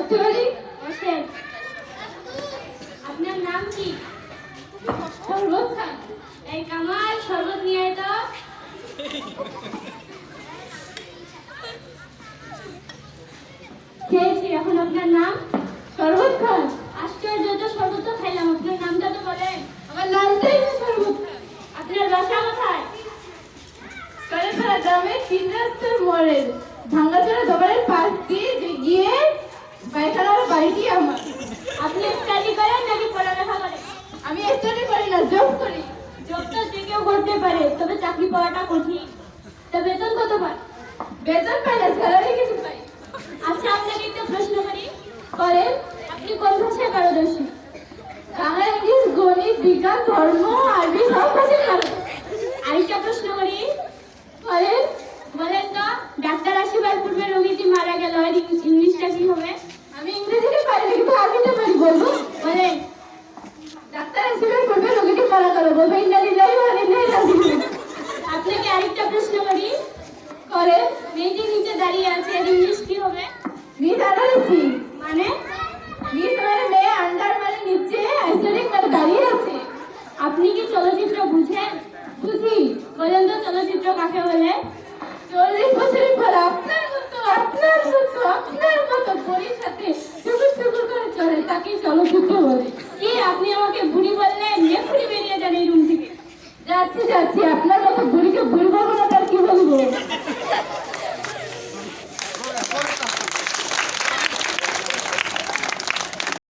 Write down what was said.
বসতে পারি? বসেন আপনার নাম কি? শরবত খান এই কামাল শরবত নিয়ে আয় তো খেয়েছি, এখন আপনার নাম? শরবত খান। আশ্চর্য, তো শরবত তো খাইলাম। আপনার নামটা তো বলেন। আমার নামটাই তো শরবত আপনার বাসা কোথায়? কালেপাড়া গ্রামে তিন রাস্তার মোড়ের ভাঙ্গাচোরা দোকানের পাশ দিয়ে পায়খানার আমার? আপনি স্টাডি করেন নাকি পড়ালেখা করেন? আমি স্টাডি করি না জব করি। জব তো যে কেউ করতে পারে তবে চাকরি পাওয়াটা কঠিন। তো বেতন কত পায়? বেতন পাই না স্যালারি কিছু পাই। আচ্ছা আপনাকে একটা প্রশ্ন করি। করেন আপনি কোন ভাষায় পারদর্শী? বাংলা ইংলিশ গণিত বিজ্ঞান ধর্ম আরবি সব ভাষায় পারো আরেকটা প্রশ্ন করি করেন বলেন তো ডাক্তার আসিবার পূর্বে রোগীটি মারা গেল আর ইং- ইংলিশটা কি হবে আমি ইংরেজিতে পারি না কিন্তু আরবিতে পারি বলব বলেন ডাক্তার হিসেবে করবে রোগীটি মারা গেল বলব আপনাকে আরেকটা প্রশ্ন করি। করেন মেয়েটি নিচে দাঁড়িয়ে আছে এর ইংলিশ কি হবে। মিস আনারসি মানে? মিস মানে মেয়ে আন্ডার মানে নিচে আইসরিক মানে দাঁড়িয়ে আছে। আপনি কি চলচ্চিত্র বুঝেন? বুঝি। বলেন তো চলচ্চিত্র কাকে বলে? চল্লিশ বছরের পর আপনার মতো আপনার মতো আপনার মতো বড়ির সাথে টুকুর টুকুর করে চলে তাকে চলচ্চিত্র বলে। কি আপনি আমাকে বুড়ি বললেন? নাচতে যাচ্ছি। আপনার মতো বুড়িকে বুড়ি বলব না তার কি বলব?